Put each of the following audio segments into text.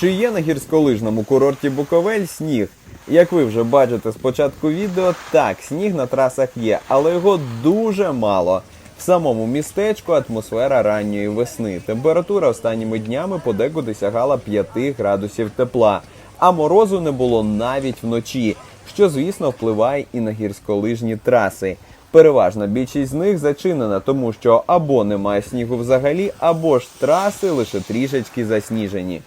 Чи є на гірськолижному курорті Буковель сніг? Як ви вже бачите з початку відео, так, сніг на трасах є, але його дуже мало. В самому містечку атмосфера ранньої весни. Температура останніми днями подекуди сягала 5 градусів тепла, а морозу не було навіть вночі, що звісно впливає і на гірськолижні траси. Переважна більшість з них зачинена, тому що або немає снігу взагалі, або ж траси лише трішечки засніжені.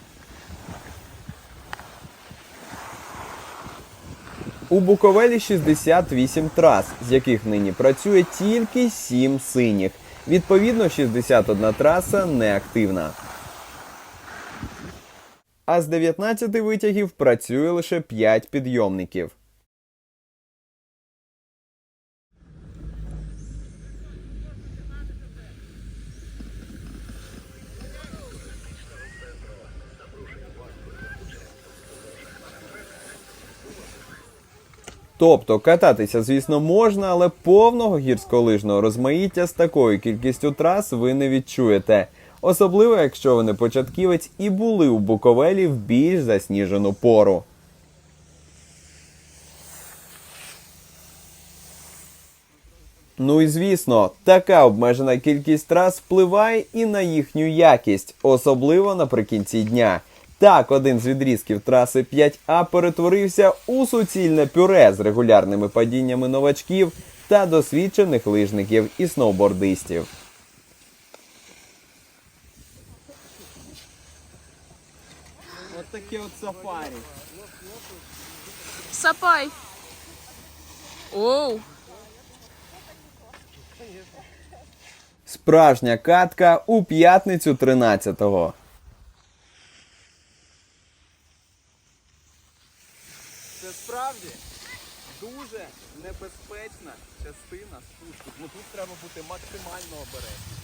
У Буковелі 68 трас, з яких нині працює тільки 7 синіх. Відповідно, 61 траса неактивна. А з 19 витягів працює лише 5 підйомників. Тобто кататися, звісно, можна, але повного гірськолижного розмаїття з такою кількістю трас ви не відчуєте. Особливо, якщо ви не початківець і були у Буковелі в більш засніжену пору. Ну і звісно, така обмежена кількість трас впливає і на їхню якість, особливо наприкінці дня. Так, один з відрізків траси 5А перетворився у суцільне пюре з регулярними падіннями новачків та досвідчених лижників і сноубордистів. Ось таке от сафарі. Сапай. Оу. Справжня катка у п'ятницю 13-го. Це справді дуже небезпечна частина спуску. Ну тут треба бути максимально обережним.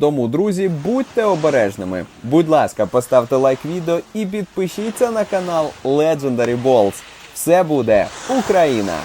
Тому, друзі, будьте обережними. Будь ласка, поставте лайк відео і підпишіться на канал Legendary Balls. Все буде Україна!